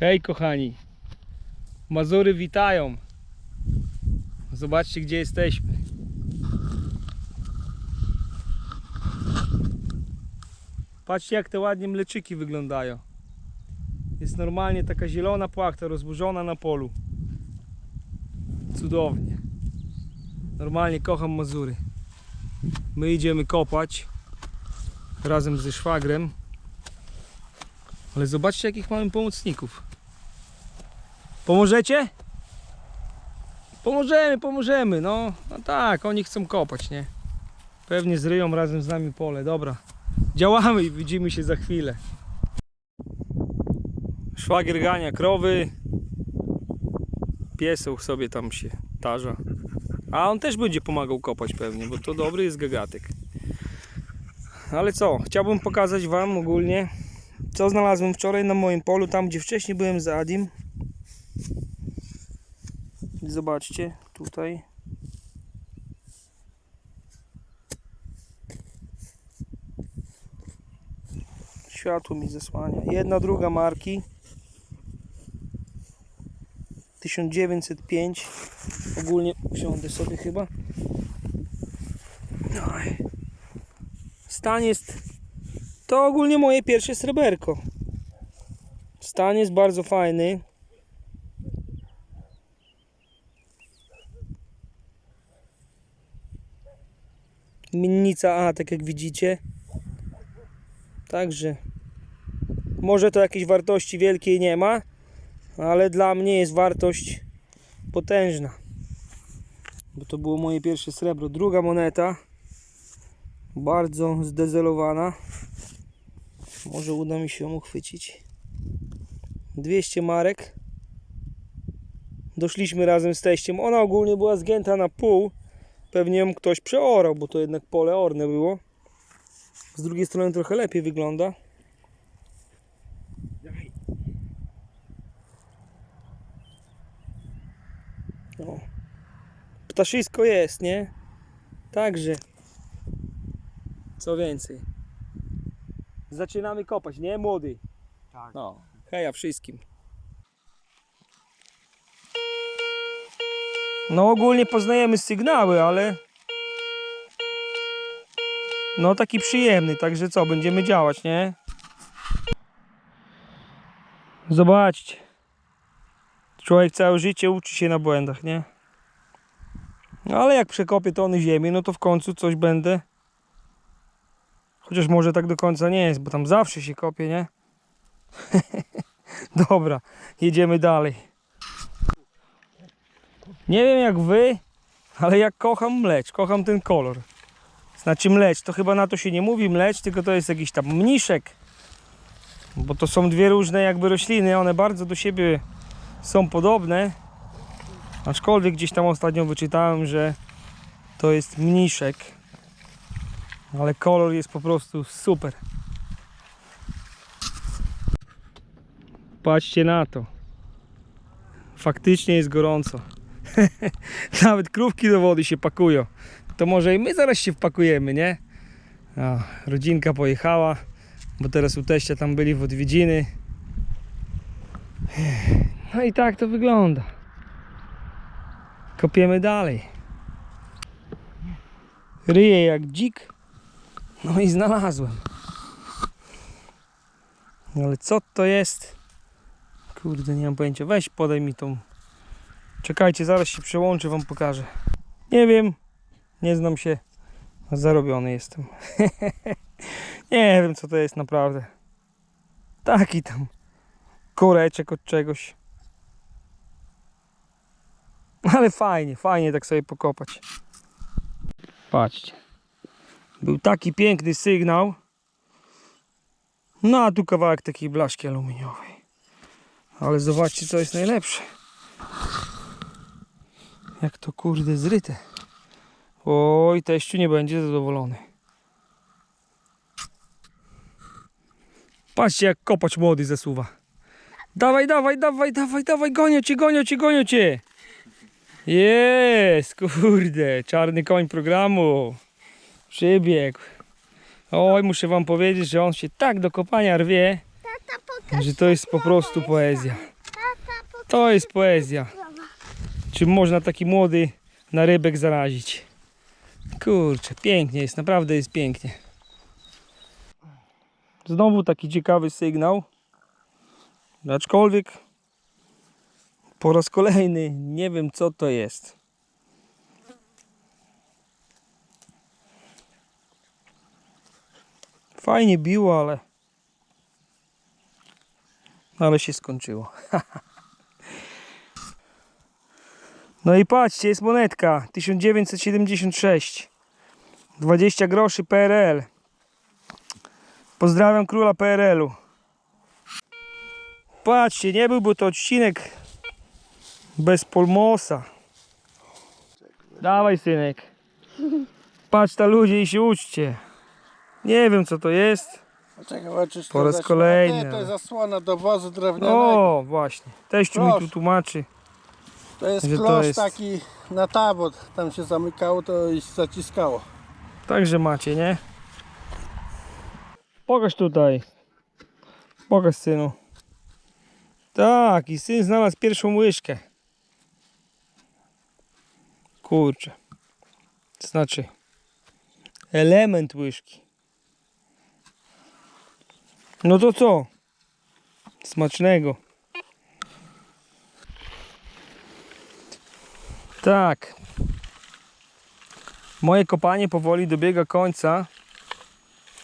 Hej kochani. Mazury witają. Zobaczcie gdzie jesteśmy. Patrzcie jak te ładnie mleczyki wyglądają. Jest normalnie taka zielona płachta rozburzona na polu. Cudownie. Normalnie kocham Mazury. My idziemy kopać razem ze szwagrem. Ale zobaczcie jakich mamy pomocników. Pomożecie? Pomożemy, pomożemy. No, no tak, oni chcą kopać, nie? Pewnie zryją razem z nami pole. Dobra. Działamy i widzimy się za chwilę. Szwagier gania krowy. Pieseł sobie tam się tarza. A on też będzie pomagał kopać pewnie, bo to dobry jest gagatek. Ale co, chciałbym pokazać Wam ogólnie, co znalazłem wczoraj na moim polu, tam gdzie wcześniej byłem z Adim. Zobaczcie, tutaj. Światło mi zasłania. Jedna, druga marki. 1905. Ogólnie usiądę sobie chyba. Oj. Stan jest. To ogólnie moje pierwsze sreberko. Stan jest bardzo fajny. Minnica A, tak jak widzicie. Także może to jakiejś wartości wielkiej nie ma, ale dla mnie jest wartość potężna. Bo to było moje pierwsze srebro. Druga moneta bardzo zdezelowana. Może uda mi się ją uchwycić. 200 marek. Doszliśmy razem z teściem. Ona ogólnie była zgięta na pół. Pewnie ją ktoś przeorał, bo to jednak pole orne było. Z drugiej strony trochę lepiej wygląda. No. Ptaszysko jest, nie? Także. Co więcej. Zaczynamy kopać, nie młody? Tak. No, heja wszystkim. No ogólnie poznajemy sygnały, ale no taki przyjemny, także co, będziemy działać, nie? Zobaczcie. Człowiek całe życie uczy się na błędach, nie? No ale jak przekopię tony ziemi, no to w końcu coś będę Chociaż może tak do końca nie jest, bo tam zawsze się kopie, nie? Dobra, jedziemy dalej. Nie wiem jak wy, ale ja kocham mlecz, kocham ten kolor. Znaczy mlecz, to chyba na to się nie mówi mlecz, tylko to jest jakiś tam mniszek. Bo to są dwie różne jakby rośliny, one bardzo do siebie są podobne. Aczkolwiek gdzieś tam ostatnio wyczytałem, że to jest mniszek. Ale kolor jest po prostu super. Patrzcie na to. Faktycznie jest gorąco. Nawet krówki do wody się pakują. To może i my zaraz się wpakujemy, nie? A, rodzinka pojechała, bo teraz u teścia tam byli w odwiedziny. No i tak to wygląda. Kopiemy dalej. Ryje jak dzik. No i znalazłem. Ale co to jest? Kurde, nie mam pojęcia. Weź podaj mi tą. Czekajcie, zaraz się przełączę, wam pokażę. Nie wiem. Nie znam się. Zarobiony jestem. nie wiem co to jest naprawdę. Taki tam koreczek od czegoś. Ale fajnie, fajnie tak sobie pokopać. Patrzcie. Był taki piękny sygnał. No a tu kawałek takiej blaszki aluminiowej. Ale zobaczcie co jest najlepsze. Jak to kurde zryte. Oj, teściu nie będzie zadowolony. Patrzcie jak kopać młody zasuwa. Dawaj, dawaj, dawaj, dawaj, dawaj, gonią cię, gonią cię, gonią cię. Jest, kurde, czarny koń programu. Przybiegł. Oj, muszę wam powiedzieć, że on się tak do kopania rwie. Tata, pokaż. że to jest po prostu poezja. Tata. To jest poezja. Czym można taki młody narybek zarazić. Kurczę, pięknie jest, naprawdę jest pięknie. Znowu taki ciekawy sygnał. Aczkolwiek po raz kolejny nie wiem co to jest. Fajnie biło, ale ale się skończyło. No i patrzcie, jest monetka 1976. 20 groszy PRL. Pozdrawiam króla PRL-u. Patrzcie, nie byłby to odcinek bez Polmosa. Dawaj synek. Patrz na ludzie i się uczcie. Nie wiem co to jest. Czekaj, Po raz kolejny, Nie, to jest zasłona do wozu drewnianego. O, właśnie. Teściu mi tu tłumaczy. to jest że klosz jest- taki na tabot. Tam się zamykało, to i zaciskało. Także macie, nie? Pokaż tutaj. Pokaż synu. Tak, i syn znalazł pierwszą łyżkę. Kurczę. Znaczy, element łyżki. No to co? Smacznego. Tak, Moje kopanie powoli dobiega końca,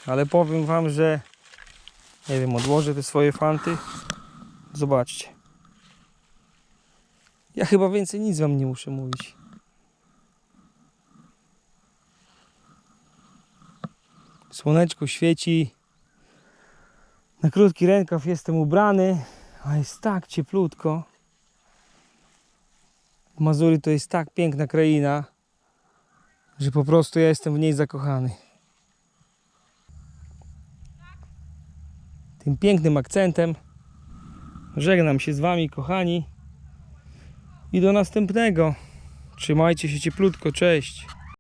ale powiem wam, że nie wiem, odłożę te swoje fanty. Zobaczcie. Ja chyba więcej nic wam nie muszę mówić. Słoneczko świeci. Na krótki rękaw jestem ubrany, a jest tak cieplutko. Mazury to jest tak piękna kraina że po prostu ja jestem w niej zakochany. Tym pięknym akcentem żegnam się z Wami, kochani. I do następnego. Trzymajcie się cieplutko, cześć.